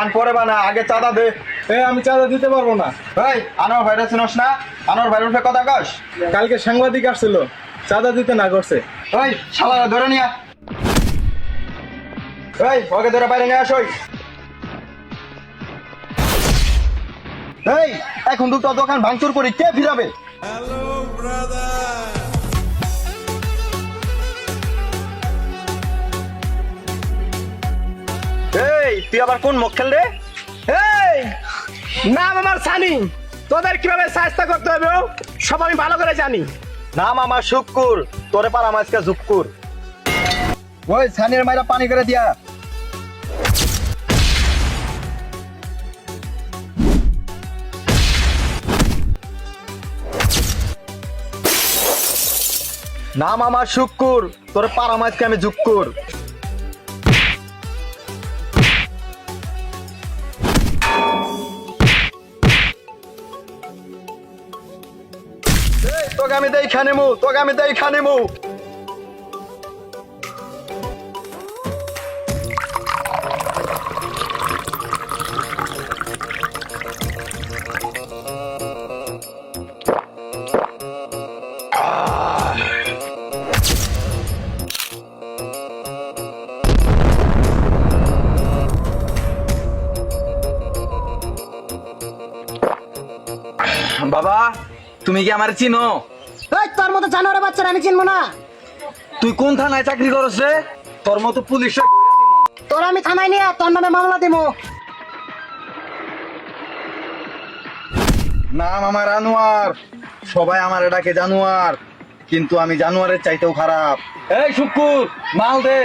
পান পরে বানা আগে চাঁদা দে। আমি চাঁদা দিতে পারব না। ভাই, আনোয়ার ভাইরাস চিনস না? আনোয়ার ভাইরাস কথা কস। কালকে সাংবাদিক আসছিল, চাঁদা দিতে না করছে। এই শালারা ধরে নিয়া। এই ওকে ধরে বাইরে নিয়ে আসই এই, এখন দুটো দোকান ভাঙচুর করি, কে ফিরাবে? এই তুই আবার কোন রে এই নাম আমার সানি। তোদের কীভাবে সাহায্য করতে হবে সব আমি ভালো করে জানি। নাম আমার শুক্কুর। তোরে পার আমার আজকে জুক্কুর ওই মাইরা পানি করে দিয়া। নাম আমার শুক্কুর। তোর পাড়া মাছকে আমি জুক্কুর তোকে আমি দেই খানিমু তোকে আমি দেই খানিমু বাবা তুমি কি আমার চিনো? এই তোর মতো জানোয়ারের বাচ্চারা আমি চিনবো না। তুই কোন থানায় চাকরি করছ রে? তোর মতো পুলিশ তোর আমি থানায় নিয়ে তোর নামে মামলা দিব নাম আমার আনোয়ার। সবাই আমার এটাকে জানোয়ার। কিন্তু আমি জানোয়ারের চাইতেও খারাপ। এই শুকুর মাল দে।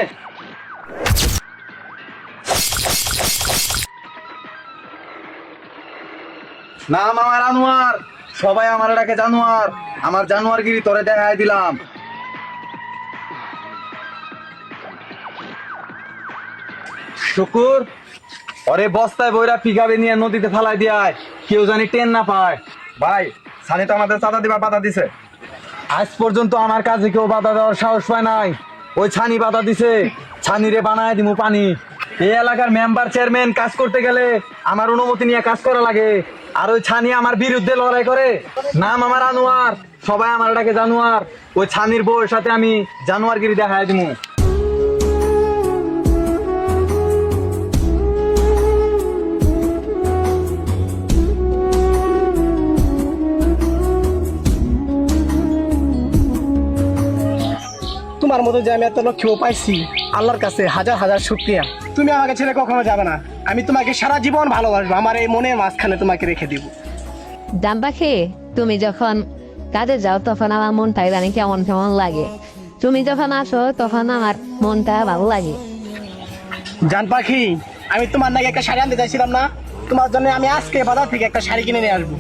নাম আমার আনোয়ার। সবাই আমার এটাকে জানোয়ার। আমার জানোয়ারগিরি তোরে দেখাই দিলাম। শুকুর ওরে বস্তায় বইরা পিকাবে নিয়ে নদীতে ফালাই দিয়ায় কেউ জানি টেন না পায়। ভাই, সানি তো আমাদের চাঁদা দিবা বাধা দিছে। আজ পর্যন্ত আমার কাছে কেউ বাধা দেওয়ার সাহস পায় নাই। ওই ছানি বাধা দিছে, ছানিরে বানায় দিমু পানি। এই এলাকার মেম্বার চেয়ারম্যান কাজ করতে গেলে আমার অনুমতি নিয়ে কাজ করা লাগে। আর ওই ছানি আমার বিরুদ্ধে লড়াই করে। নাম আমার আনোয়ার। সবাই আমার এটাকে জানোয়ার। ওই ছানির বউয়ের সাথে আমি জানোয়ারগিরি দেখায় দিমু। তোমার মতো যে আমি এত লক্ষ্য পাইছি আল্লাহর কাছে হাজার হাজার শুক্রিয়া। তুমি আমাকে ছেড়ে কখনো যাবে না। আমি তোমাকে সারা জীবন ভালোবাসবো। আমার এই মনের মাঝখানে তোমাকে রেখে দিব। দাম পাখি তুমি যখন কাজে যাও তখন আমার মনটা জানি কেমন কেমন লাগে। তুমি যখন আসো তখন আমার মনটা ভালো লাগে। জান পাখি আমি তোমার নাকি একটা শাড়ি আনতে চাইছিলাম না? তোমার জন্য আমি আজকে বাজার থেকে একটা শাড়ি কিনে নিয়ে আসব।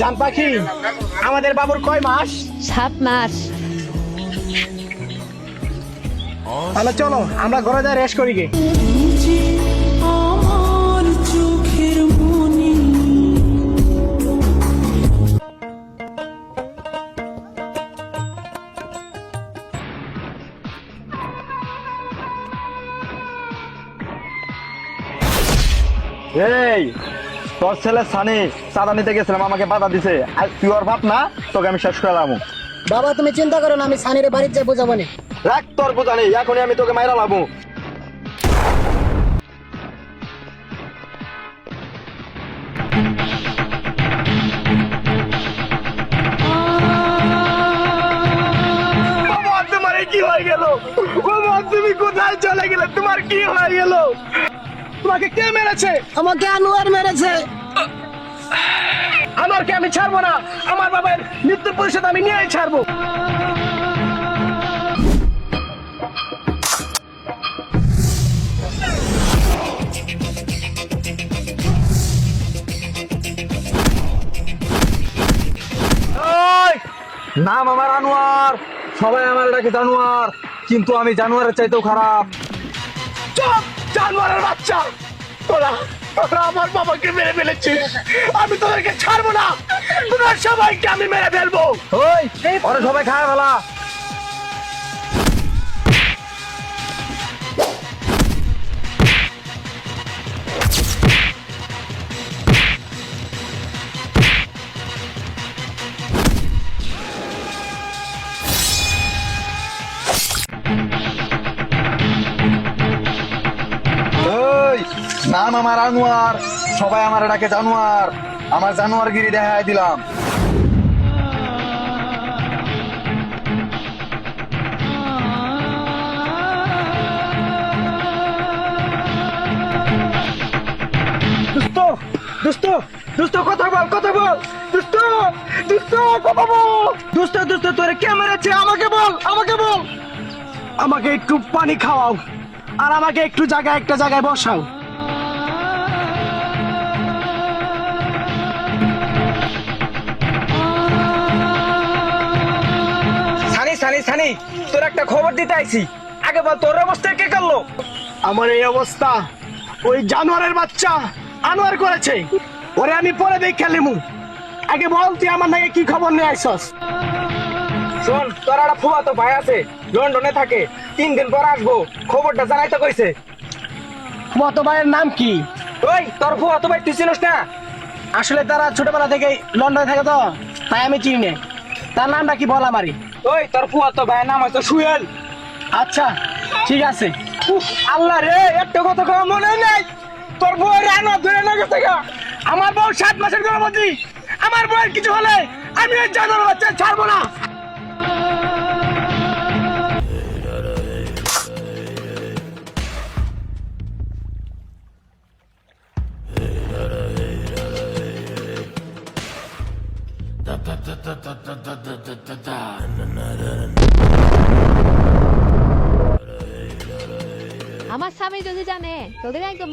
জান পাখি আমাদের বাবুর কয় মাস? সাত মাস। তাহলে চলো আমরা ঘরে যাই রেস্ট করি গে। এই তোর ছেলে সানি চাঁদা নিতে গেছিলাম আমাকে বাধা দিছে। আর তুই ওর ভাব না তোকে আমি শেষ করলাম বাবা তুমি চিন্তা করো না আমি সানিরে বাড়ির যাই বোঝাবো না। রাখ তোর বোঝা নেই এখনই আমি তোকে মাইরা লাবো। কি হয়ে গেল? বাবা তুমি কোথায় চলে গেলে? তোমার কি হয়ে গেল? তোমাকে কে মেরেছে? আমাকে আনোয়ার মেরেছে। আমারকে আমি ছাড়বো না। আমার বাবার মৃত্যু পরিষদ আমি নিয়ে ছাড়বো। নাম আমার আনোয়ার। সবাই আমার এটাকে জানোয়ার। কিন্তু আমি জানোয়ারের চাইতেও খারাপ। চুপ জানোয়ারের বাচ্চা। তোরা তোরা আমার বাবাকে মেরে ফেলেছিস। আমি তোদেরকে ছাড়বো না। তোরা সবাইকে আমি মেরে ফেলব। ওই ওরা সবাই খায় ফেলা। নাম আমার আনোয়ার। সবাই আমার ডাকে জানোয়ার। আমার জানোয়ার গিরি দেখাই দিলাম। দুষ্ট দুষ্ট কথা বল কথা বল। তোরে কে মেরেছে? আমাকে বল আমাকে বল। আমাকে একটু পানি খাওয়াও। আর আমাকে একটু জায়গায়, একটা জায়গায় বসাও। সানি তোর একটা খবর দিতে আইছি। আগে বল তোর অবস্থা কে করল? আমার এই অবস্থা। ওই জানোয়ারের বাচ্চা আনোয়ার করেছে। ওরে আমি পরে দেখে খেলিমু আগে বল তুই আমার নাকি কি খবর নিয়ে আইসস শোন তোর একটা ফুয়া তো ভাই আছে লন্ডনে থাকে। তিন দিন পর আসব খবরটা জানাইতে কইছে। মত ভাইয়ের নাম কি? ওই তোর ফুয়া তো ভাই তুই চিনিস না? আসলে তারা ছোটবেলা থেকে লন্ডনে থাকে তো তাই আমি চিনি। তার নামটা কি বল আমারই? ওই তোর ফুয়া তো ভাই নাম হয়তো সুয়েল আচ্ছা ঠিক আছে। আল্লাহ রে একটা কথা কোনো মনে নেই? তোর বউয়ের রান্না ধরে না গেছে আমার বউ সাত মাসের গর্ভবতী। আমার বউয়ের কিছু হলে আমি জানার বাচ্চা ছাড়বো না। স্বামী যদি জানে তোদের একদম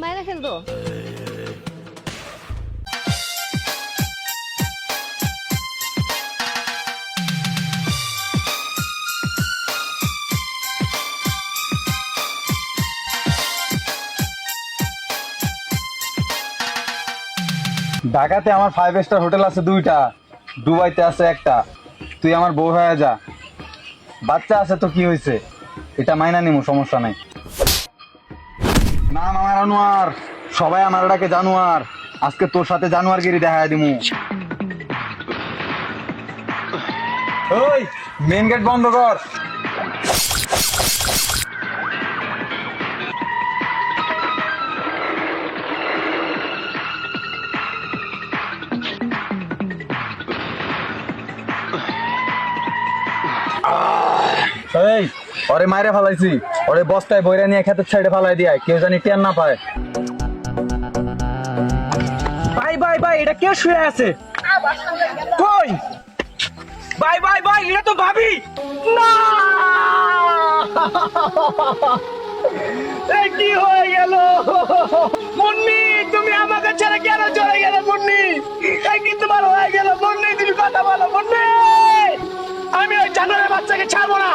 ঢাকাতে আমার ফাইভ স্টার হোটেল আছে দুইটা, দুবাইতে আছে একটা। তুই আমার বউ হয়ে যা। বাচ্চা আছে তো কি হয়েছে এটা মাইনা নিমু, সমস্যা নাই। আনোয়ার সবাই আমার ডাকে জানোয়ার। আজকে তোর সাথে জানোয়ারগিরি দেখা দিমু। ওই মেন গেট বন্ধ কর। এই, ওরে মাইরে ফালাইছি। ওরে বস্তায় বইরা নিয়ে খেতের সাইডে ফালাই দিয়া কেউ জানি টের না পায়। ভাই ভাই ভাই, এটা কে শুয়ে আছে? কই? ভাই ভাই ভাই, এটা তো ভাবি। না! এই কি হয়ে গেল? মুন্নি, তুমি আমাকে ছেড়ে কেন চলে গেলে মুন্নি? এই কি তোমার হয়ে গেল? মুন্নি, তুমি কথা বলো, মুন্নি! জানোয়ারের বাচ্চাকে ছাড়বো না।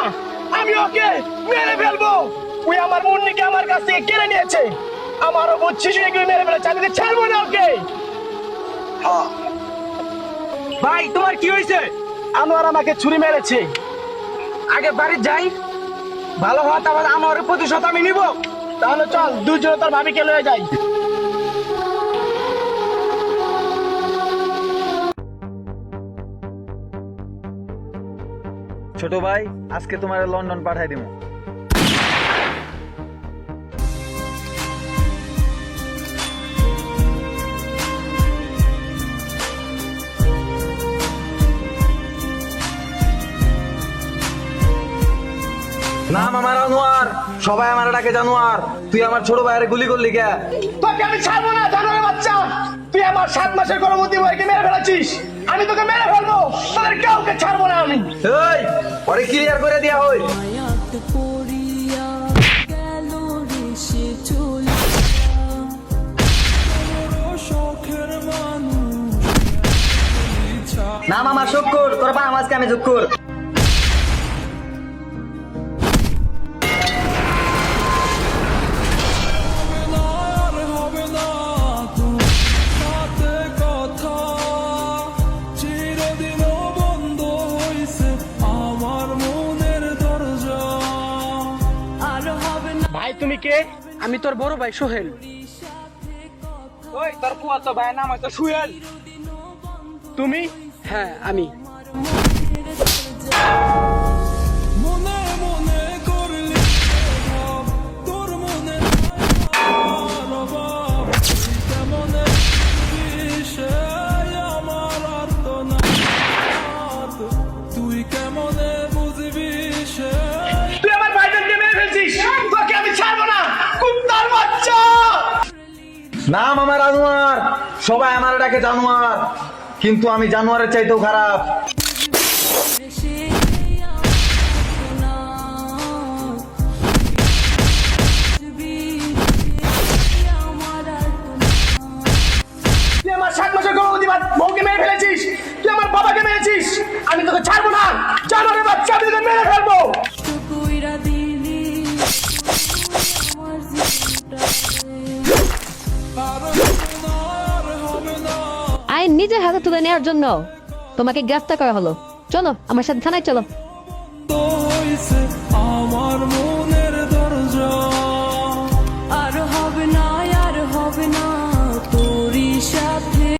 আমি ওকে মেরে ফেলব। ওই আমার মুন্নিকে আমার কাছ থেকে কেড়ে নিয়েছে। আমারও বোধ শিশুকে মেরে ফেলেছে। আমি ছাড়বো না ওকে। ভাই তোমার কি হয়েছে? আনোয়ার আমাকে ছুরি মেরেছে। আগে বাড়ি যাই। ভালো হওয়া তারপর আনোয়ারের প্রতিশোধ আমি নিব। তাহলে চল দুজনে তোর ভাবিকে লয়ে যাই। ছোট ভাই আজকে তোমার লন্ডন পাঠাই দিমু। নাম আমার আনোয়ার সবাই আমার ডাকে জানোয়ার। তুই আমার ছোট ভাইয়ের গুলি করলি কে? তোকে আমি ছাড়বো না জানোয়ারের বাচ্চা। তুই আমার সাত মাসের গর্ভবতী ভাইকে মেরে ফেলেছিস। আমি তোকে মেরে ফেলব। তোদের কাউকে ছাড়বো না আমি। পরে ক্লিয়ার করে দেওয়া হই। নাম আমার শুক্কুর তোর বা আমাজকে আমি জুক্কুর কে? আমি তোর বড় ভাই সোহেল। ওই তোর কুয়া তো ভাই নাম হয়তো সুহেল। তুমি? হ্যাঁ আমি। সবাই আমার ডাকে জানোয়ার, কিন্তু আমি জানোয়ারের চাইতেও খারাপ। বউকে তুই আমার বাবাকে আমি তোকে ছাড়বো না। জানোয়ারের বাচ্চা মেরে ফেলব। নিজের হাতে তুলে নেওয়ার জন্য তোমাকে গ্রেফতার করা হলো। চলো, আমার সাথে থানায় চলো। আমার